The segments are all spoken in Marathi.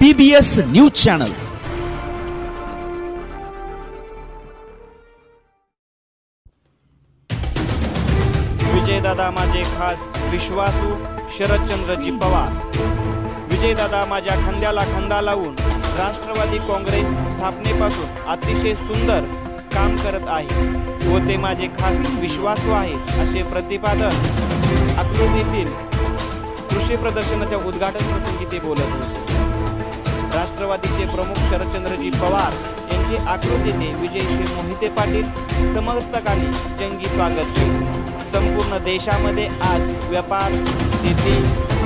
PBS news channel Vijaydada माझे खास विश्वासू शरदचंद्रजी पवार. विजयदादा माझ्या खांद्याला खांदा लावून राष्ट्रवादी काँग्रेस स्थापनेपासून अतिशय सुंदर काम करत आहे. व ते माझे खास विश्वासू आहे असे प्रतिपादन अकलूज येथील कृषी प्रदर्शनाच्या उद्घाटन प्रसंगी ते बोलत होते. राष्ट्रवादीचे प्रमुख शरदचंद्रजी पवार यांचे आकृतीने येथे विजयश्री मोहिते पाटील समर्थकांनी जंगी स्वागत केले. संपूर्ण देशामध्ये आज व्यापार शेती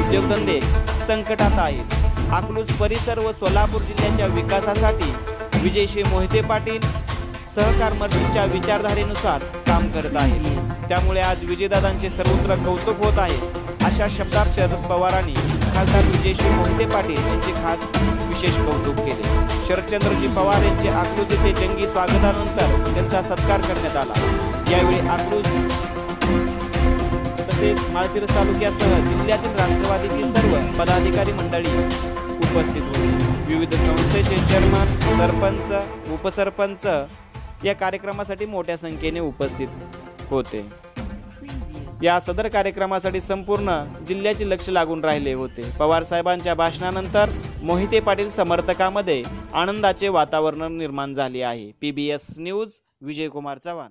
उद्योगधंदे संकटात आहेत. अकलूज परिसर व सोलापूर जिल्ह्याच्या विकासासाठी विजयश्री मोहिते पाटील सहकार मर्जीच्या विचारधारेनुसार काम करत आहेत. त्यामुळे आज विजयदादांचे सर्वत्र कौतुक होत आहे अशा शब्दात शरद पवारांनी खासदार विजयश्री मोहिते पाटील यांचे खास विशेष कौतुक केले. शरदचंद्रजी पवार यांचे अकलूज येथे जंगी स्वागतानंतर त्यांचा सत्कार करण्यात आला. यावेळी अकलूज तसेच माळशिरस तालुक्यासह जिल्ह्यातील राष्ट्रवादीची सर्व पदाधिकारी मंडळी उपस्थित होती. विविध संस्थेचे चेअरमन सरपंच उपसरपंच या कार्यक्रमासाठी मोठ्या संख्येने उपस्थित होते. या सदर कार्यक्रमासाठी संपूर्ण जिल्ह्याचे लक्ष लागून राहिले होते. पवार साहेबांच्या भाषणानंतर मोहिते पाटील समर्थकामध्ये आनंदाचे वातावरण निर्माण झाले आहे. PBS news Vijaykumar Chavan.